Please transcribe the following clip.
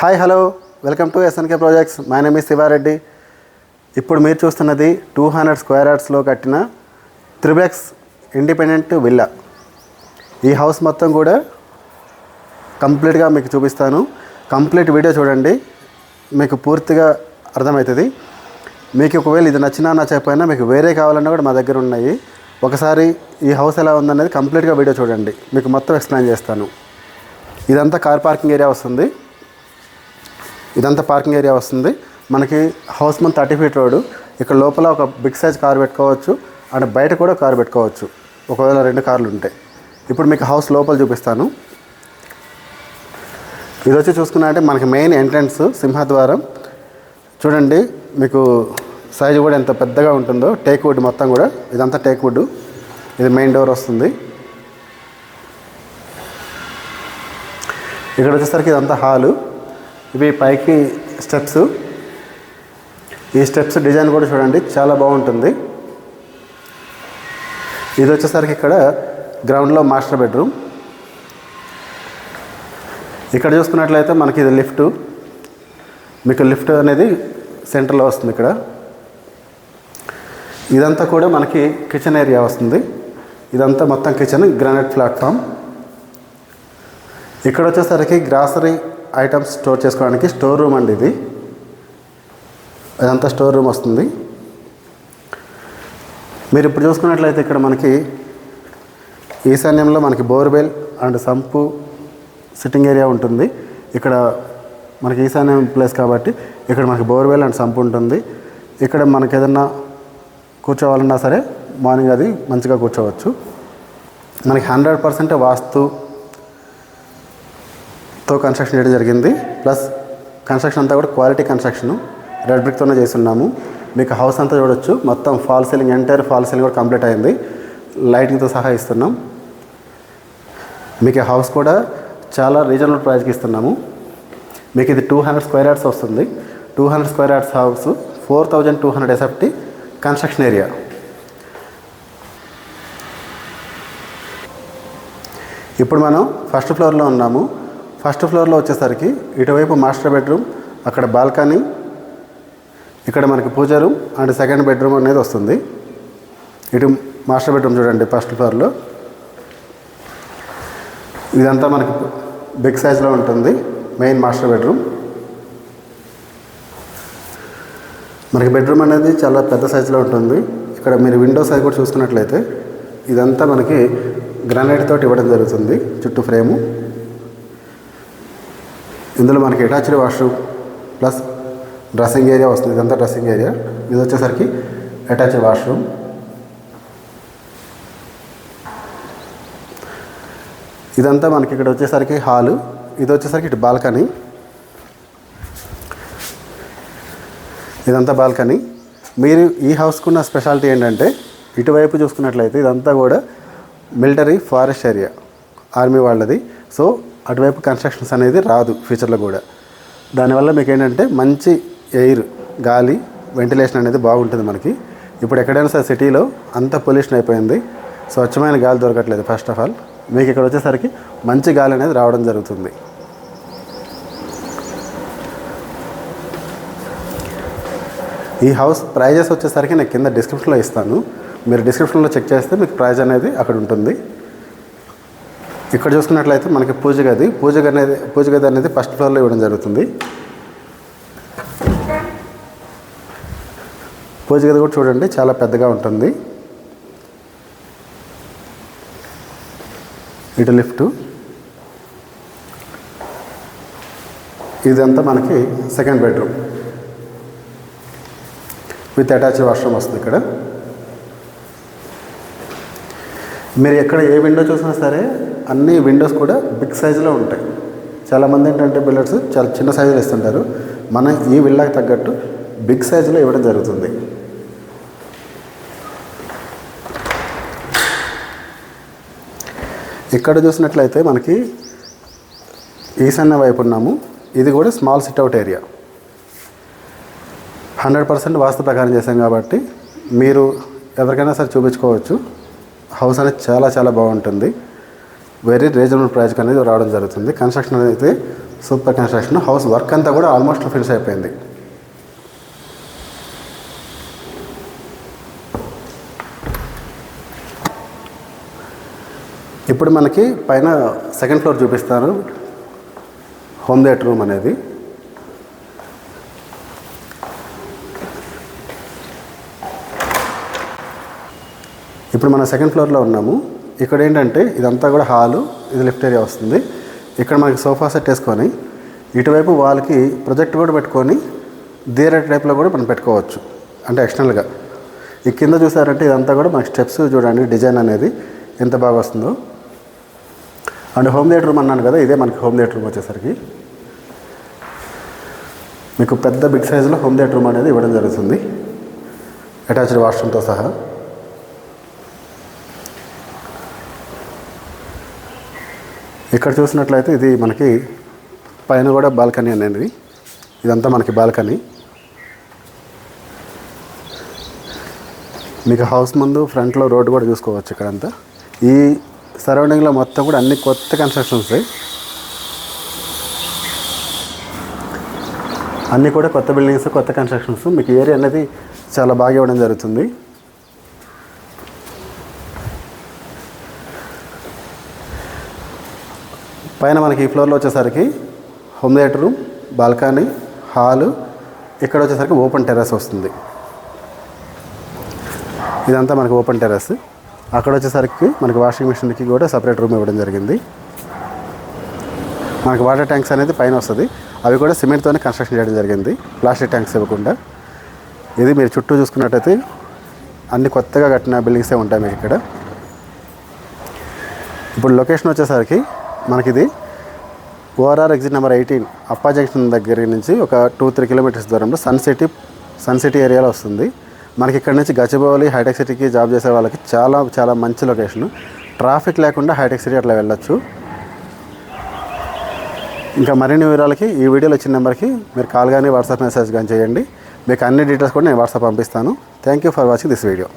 Hi hello welcome to SNK projects my name ఈ శివారెడ్డి ఇప్పుడు మీరు చూస్తున్నది టూ హండ్రెడ్ స్క్వేర్ యార్డ్స్లో కట్టిన త్రిబ్లెక్స్ ఇండిపెండెంట్ విల్లా. ఈ హౌస్ మొత్తం కూడా కంప్లీట్గా మీకు చూపిస్తాను. కంప్లీట్ వీడియో చూడండి. మీకు పూర్తిగా అర్థమవుతుంది. మీకు ఒకవేళ ఇది నచ్చినా నచ్చకపోయినా మీకు వేరే కావాలన్నా కూడా మా దగ్గర ఉన్నాయి. ఒకసారి ఈ హౌస్ ఎలా ఉందనేది కంప్లీట్గా వీడియో చూడండి. మీకు మొత్తం ఎక్స్ప్లెయిన్ చేస్తాను. ఇదంతా కార్ పార్కింగ్ ఏరియా వస్తుంది. ఇదంతా పార్కింగ్ ఏరియా వస్తుంది. మనకి హౌస్ ముందు థర్టీ ఫీట్ రోడ్ ఇక్కడ లోపల ఒక బిగ్ సైజ్ కార్ పెట్టుకోవచ్చు. అండ్ బయట కూడా కార్ పెట్టుకోవచ్చు. ఒకవేళ రెండు కార్లు ఉంటాయి ఇప్పుడు మీకు హౌస్ లోపల చూపిస్తాను. ఇది వచ్చి చూసుకున్నట్టే మనకి మెయిన్ ఎంట్రన్స్ సింహద్వారం. చూడండి మీకు సైజు కూడా ఎంత పెద్దగా ఉంటుందో. టేక్ వుడ్ మొత్తం కూడా. ఇదంతా టేక్ వుడ్. ఇది మెయిన్ డోర్ వస్తుంది. ఇక్కడ వచ్చేసరికి ఇదంతా హాలు. ఇవి పైకి స్టెప్స్. ఈ స్టెప్స్ డిజైన్ కూడా చూడండి చాలా బాగుంటుంది. ఇది వచ్చేసరికి ఇక్కడ గ్రౌండ్లో మాస్టర్ బెడ్రూమ్. ఇక్కడ చూసుకున్నట్లయితే మనకి ఇది లిఫ్ట్. మీకు లిఫ్ట్ అనేది సెంటర్లో వస్తుంది ఇక్కడ. ఇదంతా కూడా మనకి కిచెన్ ఏరియా వస్తుంది. ఇదంతా మొత్తం కిచెన్ గ్రానైట్ ప్లాట్ఫామ్ ఇక్కడ వచ్చేసరికి గ్రాసరీ ఐటమ్స్ స్టోర్ చేసుకోవడానికి స్టోర్ రూమ్ అండి ఇది. ఇదంతా స్టోర్ రూమ్ వస్తుంది. మీరు ఇప్పుడు చూసుకున్నట్లయితే ఇక్కడ మనకి ఈశాన్యంలో మనకి borewell and sump sitting area ఉంటుంది. ఇక్కడ మనకి ఈశాన్యం ప్లేస్ కాబట్టి ఇక్కడ మనకి బోర్వెల్ అండ్ సంపు ఉంటుంది. ఇక్కడ మనకి ఏదన్నా కూర్చోవాలన్నా సరే మార్నింగ్ అది మంచిగా కూర్చోవచ్చు. మనకి హండ్రెడ్ పర్సెంట్ వాస్తు తో కన్స్ట్రక్షన్ చేయడం జరిగింది. ప్లస్ కన్స్ట్రక్షన్ అంతా కూడా క్వాలిటీ కన్స్ట్రక్షన్ రెడ్ బ్రిక్తోనే చేస్తున్నాము. మీకు హౌస్ అంతా చూడొచ్చు. మొత్తం false ceiling entire false ceiling కూడా కంప్లీట్ అయింది. లైటింగ్తో సహా ఇస్తున్నాం. మీకు హౌస్ కూడా చాలా రీజనబుల్ ప్రైస్కి ఇస్తున్నాము. మీకు ఇది టూ హండ్రెడ్ స్క్వేర్ యార్డ్స్ వస్తుంది. Two hundred square yards house four thousand two hundred SFT construction area ఇప్పుడు మనం ఫస్ట్ ఫ్లోర్లో ఉన్నాము. ఫస్ట్ ఫ్లోర్లో వచ్చేసరికి ఇటువైపు మాస్టర్ బెడ్రూమ్ అక్కడ బాల్కనీ ఇక్కడ మనకి puja room and second bedroom అనేది వస్తుంది. ఇటు మాస్టర్ బెడ్రూమ్ చూడండి ఫస్ట్ ఫ్లోర్లో. ఇదంతా మనకి బిగ్ సైజ్లో ఉంటుంది మెయిన్ మాస్టర్ బెడ్రూమ్. మనకి బెడ్రూమ్ అనేది చాలా పెద్ద సైజులో ఉంటుంది. ఇక్కడ మీరు విండో సైజ్ కూడా చూసుకున్నట్లయితే ఇదంతా మనకి గ్రానైట్ తోటి ఇవ్వడం జరుగుతుంది చుట్టూ ఫ్రేము. ఇందులో మనకి attached washroom plus dressing area వస్తుంది. ఇదంతా డ్రెస్సింగ్ ఏరియా. ఇది వచ్చేసరికి అటాచ్డ్ వాష్రూమ్. ఇదంతా మనకి ఇక్కడ వచ్చేసరికి హాలు. ఇది వచ్చేసరికి ఇటు బాల్కనీ. ఇదంతా బాల్కనీ. మీరు ఈ హౌస్కున్న స్పెషాలిటీ ఏంటంటే ఇటువైపు చూసుకున్నట్లయితే ఇదంతా కూడా మిలిటరీ ఫారెస్ట్ ఏరియా. ఆర్మీ వాళ్ళది. సో అటువైపు కన్స్ట్రక్షన్స్ అనేది రాదు ఫ్యూచర్లో కూడా. దానివల్ల మీకు ఏంటంటే మంచి ఎయిర్ గాలి వెంటిలేషన్ అనేది బాగుంటుంది మనకి. ఇప్పుడు ఎక్కడైనా సరే సిటీలో అంత పొల్యూషన్ అయిపోయింది. స్వచ్ఛమైన గాలి దొరకట్లేదు ఫస్ట్ ఆఫ్ ఆల్ మీకు ఇక్కడ వచ్చేసరికి మంచి గాలి అనేది రావడం జరుగుతుంది. ఈ హౌస్ ప్రైజెస్ వచ్చేసరికి నేను కింద డిస్క్రిప్షన్లో ఇస్తాను. మీరు డిస్క్రిప్షన్లో చెక్ చేస్తే మీకు ప్రైజ్ అనేది అక్కడ ఉంటుంది. ఇక్కడ చూసుకున్నట్లయితే మనకి పూజ గది పూజ గది అనేది పూజ గది అనేది ఫస్ట్ ఫ్లోర్లో ఇవ్వడం జరుగుతుంది. పూజ గది కూడా చూడండి చాలా పెద్దగా ఉంటుంది. ఇటు లిఫ్ట్. ఇదంతా మనకి second bedroom with attach washroom వస్తుంది ఇక్కడ. మీరు ఎక్కడ ఏ విండో చూసినా సరే అన్ని విండోస్ కూడా బిగ్ సైజులో ఉంటాయి. చాలామంది ఏంటంటే బిల్డర్స్ చాలా చిన్న సైజులో ఇస్తుంటారు. మన ఈ విల్లాకి తగ్గట్టు బిగ్ సైజులో ఇవ్వడం జరుగుతుంది. ఇక్కడ చూసినట్లయితే మనకి ఈశాన్య వైపు ఉన్నాము. ఇది కూడా small sit out area hundred percent vastu ప్రకారం చేశాం కాబట్టి మీరు ఎవరికైనా సరే చూపించుకోవచ్చు. హౌస్ అనేది చాలా చాలా బాగుంటుంది. వెరీ రీజనబుల్ ప్రైస్కి అనేది రావడం జరుగుతుంది. కన్స్ట్రక్షన్ అయితే సూపర్ కన్స్ట్రక్షన్ హౌస్ వర్క్ అంతా కూడా ఆల్మోస్ట్ ఫినిష్ అయిపోయింది. ఇప్పుడు మనకి పైన సెకండ్ ఫ్లోర్ చూపిస్తాను హోమ్ థియేటర్ రూమ్ అనేది. ఇప్పుడు మనం సెకండ్ ఫ్లోర్లో ఉన్నాము. ఇక్కడ ఏంటంటే ఇదంతా కూడా హాలు ఇది లిఫ్ట్ ఏరియా వస్తుంది. ఇక్కడ మనకి సోఫా సెట్ వేసుకొని ఇటువైపు వాళ్ళకి ప్రొజెక్ట్ కూడా పెట్టుకొని థియేటర్ టైప్లో కూడా మనం పెట్టుకోవచ్చు. అంటే ఎక్స్టర్నల్గా ఈ కింద చూసారంటే ఇదంతా కూడా మనకి స్టెప్స్ చూడండి డిజైన్ అనేది ఎంత బాగా వస్తుందో. అండ్ హోమ్ థియేటర్ రూమ్ అన్నాను కదా ఇదే మనకి హోమ్ థియేటర్ రూమ్ వచ్చేసరికి. మీకు పెద్ద బిగ్ సైజులో హోమ్ థియేటర్ రూమ్ అనేది ఇవ్వడం జరుగుతుంది. అటాచ్డ్ వాష్రూమ్తో సహా. ఇక్కడ చూసినట్లయితే ఇది మనకి పైన కూడా బాల్కనీ అనేది. ఇదంతా మనకి బాల్కనీ. మీకు హౌస్ ముందు ఫ్రంట్లో రోడ్డు కూడా చూసుకోవచ్చు ఇక్కడంతా. ఈ సరౌండింగ్లో మొత్తం కూడా అన్ని కొత్త కన్స్ట్రక్షన్స్ అన్నీ కూడా కొత్త బిల్డింగ్స్ కొత్త కన్స్ట్రక్షన్స్ మీకు ఏరియా అనేది చాలా బాగా ఇవ్వడం జరుగుతుంది. పైన మనకి ఈ ఫ్లోర్లో వచ్చేసరికి home theatre room balcony hall. ఇక్కడ వచ్చేసరికి ఓపెన్ టెర్రస్ వస్తుంది. ఇదంతా మనకి ఓపెన్ టెర్రస్. అక్కడ వచ్చేసరికి మనకి వాషింగ్ మిషన్కి కూడా సపరేట్ రూమ్ ఇవ్వడం జరిగింది. మనకి వాటర్ ట్యాంక్స్ అనేది పైన వస్తుంది. అవి కూడా సిమెంట్తోనే కన్స్ట్రక్షన్ చేయడం జరిగింది. ప్లాస్టిక్ ట్యాంక్స్ ఇవ్వకుండా. ఇది మీరు చుట్టూ చూసుకున్నట్టయితే అన్ని కొత్తగా కట్టిన బిల్డింగ్సే ఉంటాయి మీకు ఇక్కడ. ఇప్పుడు లొకేషన్ వచ్చేసరికి మనకి ఇది ORR exit number eighteen Appa junction దగ్గర నుంచి ఒక టూ త్రీ కిలోమీటర్స్ దూరంలో సన్ సిటీ సన్ సిటీ ఏరియాలో వస్తుంది. మనకి ఇక్కడ నుంచి గచ్చిబౌలి హైటెక్ సిటీకి జాబ్ చేసే వాళ్ళకి చాలా చాలా మంచి లొకేషన్. ట్రాఫిక్ లేకుండా హైటెక్ సిటీ అట్లా వెళ్ళొచ్చు. ఇంకా మరిన్ని వివరాలకి ఈ వీడియోలో వచ్చిన నెంబర్కి మీరు కాల్ కానీ వాట్సాప్ మెసేజ్ కానీ చేయండి. మీకు అన్ని డీటెయిల్స్ కూడా నేను వాట్సాప్ పంపిస్తాను. Thank you for watching this video.